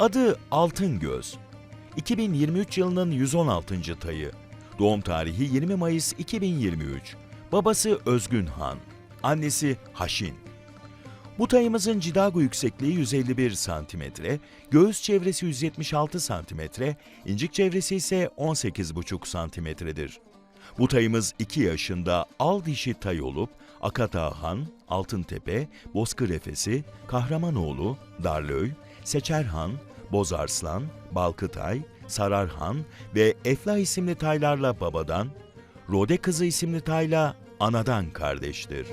Adı Altın Göz. 2023 yılının 116. tayı. Doğum tarihi 20 Mayıs 2023. Babası Özgün Han. Annesi Haşin. Bu tayımızın cidago yüksekliği 151 cm, göğüs çevresi 176 cm, incik çevresi ise 18,5 cm'dir. Bu tayımız 2 yaşında al dişi tay olup Akata Han, Altıntepe, Bozkır Efesi, Kahramanoğlu, Darlöy, Seçerhan, Bozarslan, Balkıtay, Sararhan ve Efla isimli taylarla babadan, Rode kızı isimli tayla anadan kardeştir.